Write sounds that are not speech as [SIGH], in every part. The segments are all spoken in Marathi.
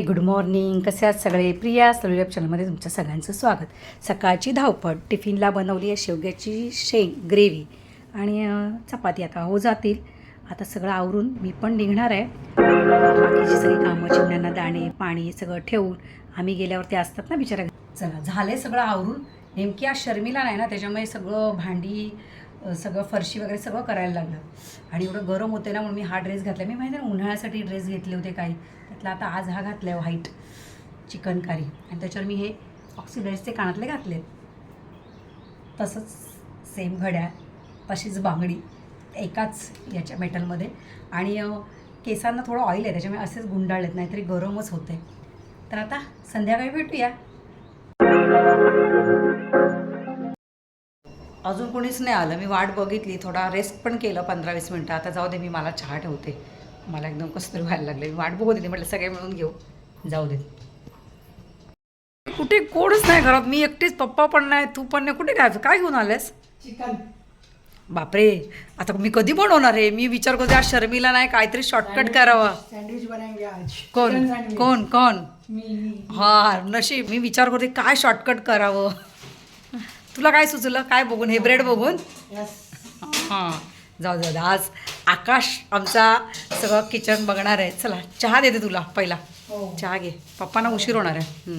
Hi good morning. कसे आहात सगळे? प्रिया सलुलॅब चॅनलमध्ये तुमच्या सगळ्यांचं स्वागत. सकाळची धावपळ टिफिनला बनवली आहे शेवग्याची शेंग ग्रेव्ही आणि चपाती. आता हो जातील. आता सगळं आवरून मी पण निघणार आहे. बाकीची सगळी कामं चिमण्यांना दाणे पाणी सगळं ठेवून आम्ही गेल्यावर ते असतात ना बिचारा. चला झालं सगळं आवरून. नेमकी आज शर्मिला नाही ना त्याच्यामुळे सगळं भांडी सगळं फरशी वगैरे सगळं करायला लागलं. आणि एवढं गरम होते ना म्हणून मी हा ड्रेस घातला मी माहिती ना उन्हाळ्यासाठी ड्रेस घेतले होते काही. त्यातला आता आज हा घातला आहे व्हाईट चिकनकारी. आणि त्याच्यावर मी हे ऑक्सिडाईजचे कानातले घातले. तसंच सेम घड्याळ तशीच बांगडी एकाच याच्या मेटलमध्ये आणि केसांना थोडं ऑइल आहे त्याच्यामुळे असेच गुंडाळलेत नाहीतरी गरमच होते तर आता संध्याकाळी भेटूया. अजून कोणीच नाही आलं. मी वाट बघितली थोडा रेस्ट पण केलं पंधरा वीस मिनटं. आता जाऊ दे मी मला चहा ठेवते. मला एकदम कसं तरी व्हायला लागले मी वाट बघू दे म्हटलं सगळे मिळून घेऊ. जाऊ दे. कुठे कोणच नाही घरात. मी एकटीच पप्पा पण नाही तू पण नाही. कुठे काय काय घेऊन आलेस? चिकन. बापरे. आता मी कधी बनवणार आहे? मी विचार करते आज शर्मीला नाही काहीतरी शॉर्टकट करावा. कोण? कोण? कोण? हा नशीब. मी विचार करते काय शॉर्टकट करावं? तुला काय सुचलं? काय बघून? हे ब्रेड बघून? यस हां. जाऊ जाऊ दे. आज आकाश आमचा सगळं किचन बघणार आहे. चला चहा देते तुला पहिला. हो. चहा घे. पप्पांना उशीर होणार आहे.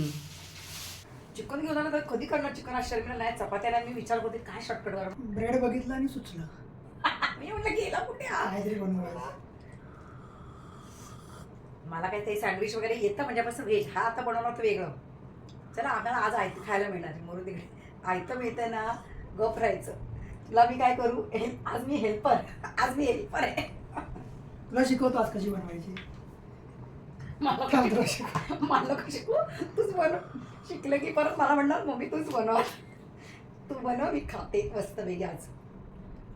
चिकन घेऊन आलं तर कधी करणार चिकन? आज शर्मीला नाही चपात्या नाही मी विचार करते काय शॉर्टकट करा ब्रेड बघितलं आणि सुचलं. [LAUGHS] मी म्हटलं गेला कुठे? काहीतरी बनवायला मला काही ते सँडविच वगैरे येतं म्हणजे असं व्हेज हा आता बनवणार तर वेगळं. चला आम्हाला आज आयतं खायला मिळणार आहे. म्हणून तिकडे आयतं मिळतंय ना गप राहायचं. तुला मी काय करू? हेल्प आज मी हेल्पर आज मी हेल्पर आहे. तुला शिकवतो आज कशी बनवायची? मला कशी- शिकव. मला नको शिकू तूच बनव. शिकलं की परत मला म्हणणार मम्मी तूच बनव. तू बनव मी खाते. मस्त वेगळी आज.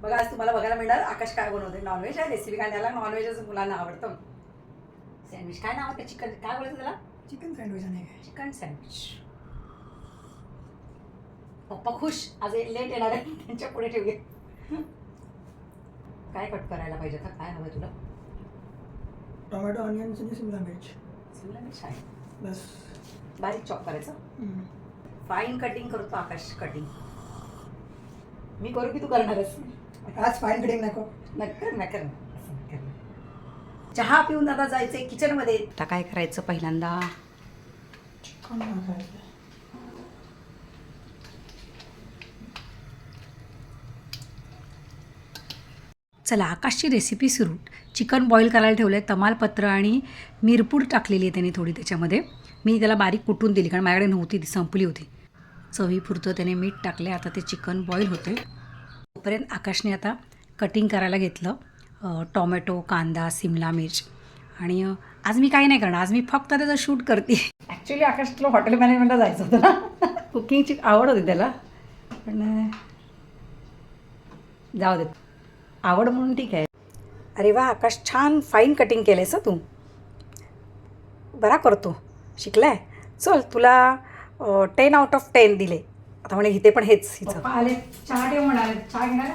बघा आज तुम्हाला बघायला मिळणार आकाश काय बनवते नॉनव्हेज आहे रेसिपी काय त्याला नॉनव्हेजच मुलांना आवडतं. सँडविच काय नाव आहे? चिकन काय बोलायचं त्याला? चिकन सँडविच काय? चिकन सँडविच पप्पा खुश. आज लेट येणार आहे. त्यांच्या पुढे ठेवले काय कट करायला पाहिजे आता? काय हवं तुला? टोमॅटो ऑनियन्स आणि शिमला मिर्च. शिमला मिरच आहे. बस. बारीक चॉप करायचं. फाईन कटिंग करतो आकाश कटिंग मी करू की तू करणारच? आज फाईन कटिंग नको. नक्कर नक्कर चहा पिऊन आता जायचंय किचनमध्ये. आता काय करायचं पहिल्यांदा? चिकन चला आकाशची रेसिपी सुरू. चिकन बॉईल करायला ठेवलं आहे तमालपत्र आणि मिरपूड टाकलेली आहे त्याने थोडी त्याच्यामध्ये. मी त्याला बारीक कुटून दिली कारण माझ्याकडे नव्हती ती संपली होती. चवीपुरतं त्याने मीठ टाकले आता ते चिकन बॉईल होते तोपर्यंत आकाशने आता कटिंग करायला घेतलं टोमॅटो कांदा सिमला मिर्च. आणि आज मी काही नाही करणार आज मी फक्त त्याचं शूट करते. ॲक्च्युली आकाश तुला हॉटेल मॅनेजमेंटला जायचं होतं ना? कुकिंगची आवड होती त्याला. पण जाऊ देत आवड म्हणून ठीक आहे. अरे वा आकाश छान फाईन कटिंग केलं आहेस तू. बरा करतो. शिकलाय? चल तुला टेन आउट ऑफ टेन दिले. आता म्हणे इथे पण हेच हिचं. आले चहा ठेव म्हणाले. चहा घेणार.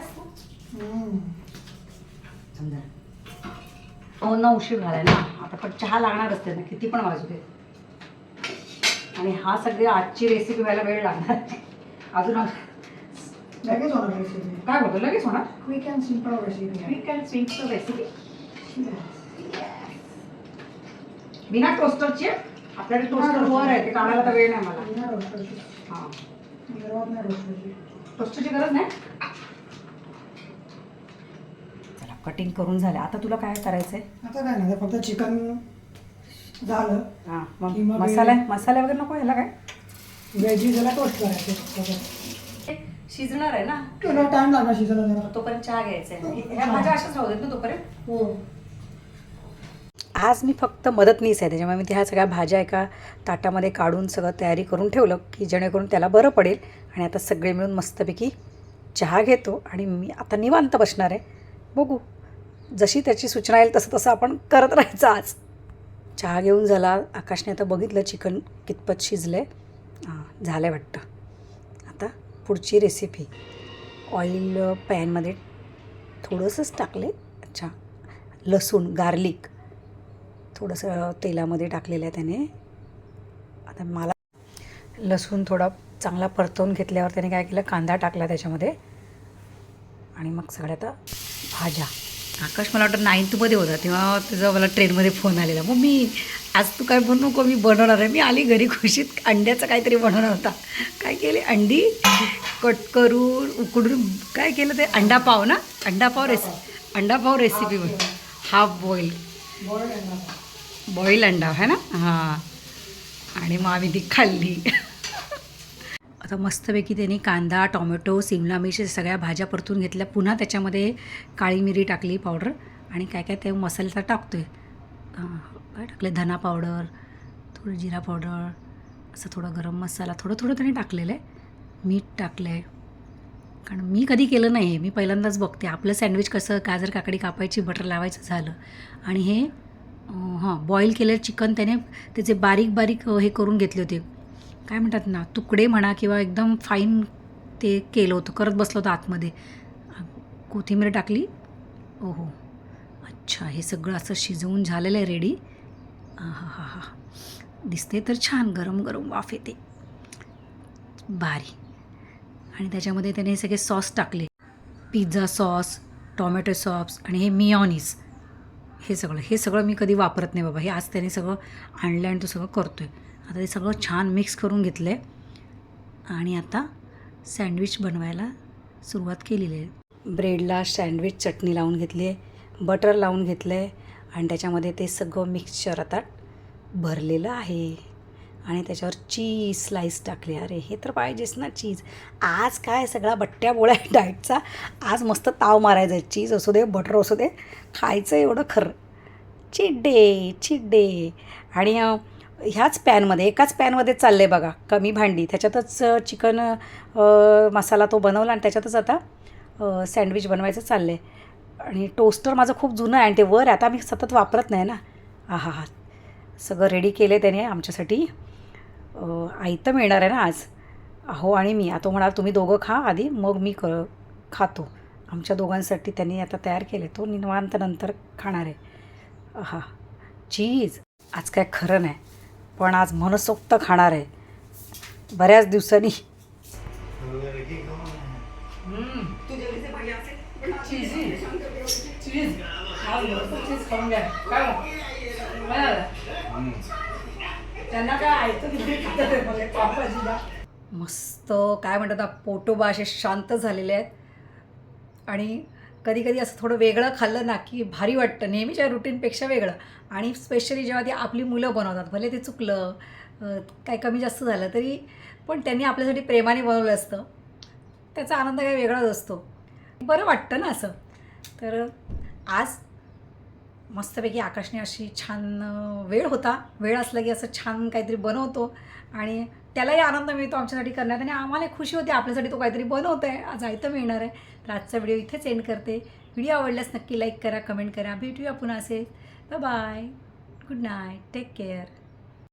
हो ना उशीर झालाय ना. आता पण चहा लागणारच ते ना. किती पण वाजू दे. आणि हा सगळी आजची रेसिपी व्हायला वेळ लागणार. अजून लगेच होणार रेसिपी काय बोलतो लगेच होणार quick and simple recipe quick and swing recipe बिना टोस्टरची? आपल्याकडे टोस्टर वर आहे ते काढायला तर वेळ नाही मला हां टोस्टरची गरज नाही? चला कटिंग करून झालं. आता तुला काय करायचं आहे आता काय नाही फक्त चिकन झालं. हां मग मसाला मसाले वगैरे नको ह्याला काय? व्हेजी त्याला टोस्ट करायचे. शिजणार आहे ना? तुला टाइम लागणार शिजायला जरा. तोपर्यंत चहा घ्यायचा आहे. ह्या भाज्या अशाच राहू देत ना तोपर्यंत? हो. आज मी फक्त मदतनीस आहे. त्याच्यामुळे मी त्या सगळ्या भाज्या एका ताटामध्ये काढून सगळं तयारी करून ठेवलं की जेणेकरून त्याला बरं पडेल. आणि आता सगळे मिळून मस्तपैकी चहा घेतो आणि मी आता निवांत बसणार आहे. बघू. जशी त्याची सूचना येईल तसं तसं आपण करत राहायचं आज. चहा घेऊन झाला. आकाशने आता बघितलं चिकन कितपत शिजलं आहे हां झालं आहे वाटतं. पुढची रेसिपी ऑइल पॅनमध्ये थोडंसंच टाकले. अच्छा. लसूण गार्लिक थोडंसं तेलामध्ये टाकलेलं आहे त्याने. आता मला लसूण थोडा चांगला परतवून घेतल्यावर त्याने काय केलं? कांदा टाकला त्याच्यामध्ये. आणि मग सगळ्या आता भाज्या. आकाश मला वाटतं नाईन्थमध्ये होता. तेव्हा तुझा मला ट्रेनमध्ये फोन आलेला. मग मी आज तू काय बनू नको मी बनवणार आहे. मी आली घरी खुशीत. अंड्याचं काहीतरी बनवणार होता. काय केले? अंडी कट करून उकडून काय केलं ते? अंडा पाव ना? अंडा पाव रेसिपी अंडा पाव रेसिपी हाफ बॉईल बॉईल अंडा है ना? हां. आणि मग आम्ही ती खाल्ली. आता मस्तपैकी त्यांनी कांदा टोमॅटो सिमला मिरची सगळ्या भाज्या परतून घेतल्या. पुन्हा त्याच्यामध्ये काळी मिरी टाकली पावडर आणि काय काय ते मसाले तर टाकतो आहे काय टाकले धना पावडर थोडं जिरा पावडर असं थोडं गरम मसाला थोडं थोडं त्याने टाकलेलं आहे. मीठ टाकलं आहे कारण मी कधी केलं नाही आहे मी पहिल्यांदाच बघते. आपलं सँडविच कसं गाजर काकडी कापायची बटर लावायचं झालं. आणि हे हां बॉईल केलेलं चिकन त्याने त्याचे बारीक बारीक हे करून घेतले होते. काय म्हणतात ना तुकडे म्हणा किंवा एकदम फाईन ते केलं होतं. करत बसलं होतं आतमध्ये. कोथिंबीर टाकली. ओहो. अच्छा हे सगळं असं शिजवून झालेलं आहे रेडी हां हां हां हां दिसते तर छान गरम गरम वाफ येते. भारी. आणि त्याच्यामध्ये त्याने सगळे सॉस टाकले. पिझ्झा सॉस टॉमॅटो सॉस आणि हे मिऑनीज हे सगळं हे सगळं मी कधी वापरत नाही बाबा. हे आज त्याने सगळं आणलं आणि तो सगळं करतो आहे आता ते सगळं छान मिक्स करून घेतलं आहे आणि आता सँडविच बनवायला सुरुवात केलेली आहे. ब्रेडला सँडविच चटणी लावून घेतली आहे बटर लावून घेतलं आहे आणि त्याच्यामध्ये ते सगळं मिक्सचर आता भरलेलं आहे. आणि त्याच्यावर चीज स्लाईस टाकले. अरे हे तर पाहिजेच ना चीज आज काय सगळा बट्ट्या बोळ्या डाएटचा आज मस्त ताव मारायचा आहे. चीज असू दे बटर असू दे खायचं एवढं खरं. चिड्डे डे डे आणि ह्याच पॅनमध्ये एकाच पॅनमध्ये चाललं आहे बघा कमी भांडी. त्याच्यातच चिकन मसाला तो बनवला आणि त्याच्यातच आता सँडविच बनवायचं चाललं आहे आणि टोस्टर माझं खूप जुनं आहे आणि ते वर आता मी सतत वापरत नाही ना. आहा हा सगळं रेडी केलं आहे त्याने आमच्यासाठी. अं, आयतं मिळणार आहे ना आज? अहो आणि मी आता म्हणाल तुम्ही दोघं खा आधी मग मी क खातो. आमच्या दोघांसाठी त्यांनी आता तयार केले तो निवांत नंतर खाणार आहे. हा चीज. आज काय खरं नाही. पण आज मनसोक्त खाणार आहे. बऱ्याच दिवसांनी. चीज. त्यांना काय ऐकतं मस्त काय म्हणतात पोटोबा असे शांत झालेले आहेत. आणि कधी कधी असं थोडं वेगळं खाल्लं ना की भारी वाटतं. नेहमीच्या रुटीनपेक्षा वेगळं. आणि स्पेशली जेव्हा ती आपली मुलं बनवतात भले ते चुकलं काय कमी जास्त झालं तरी पण त्यांनी आपल्यासाठी प्रेमाने बनवलं असतं. त्याचा आनंद काही वेगळाच असतो. बरं वाटतं ना असं. तर आज मस्तपैकी आकाशने अशी छान वेळ होता. वेळ असला की असं छान काहीतरी बनवतो आणि त्यालाही आनंद मिळतो आमच्यासाठी करण्यात आणि आम्हालाही खुशी होते आपल्यासाठी तो काहीतरी बनवतो आहे आज आयतं मिळणार आहे. तर आजचा व्हिडिओ इथेच एंड करते. व्हिडिओ आवडल्यास नक्की लाईक करा कमेंट करा. भेटूया पुन्हा असेल bye good night take care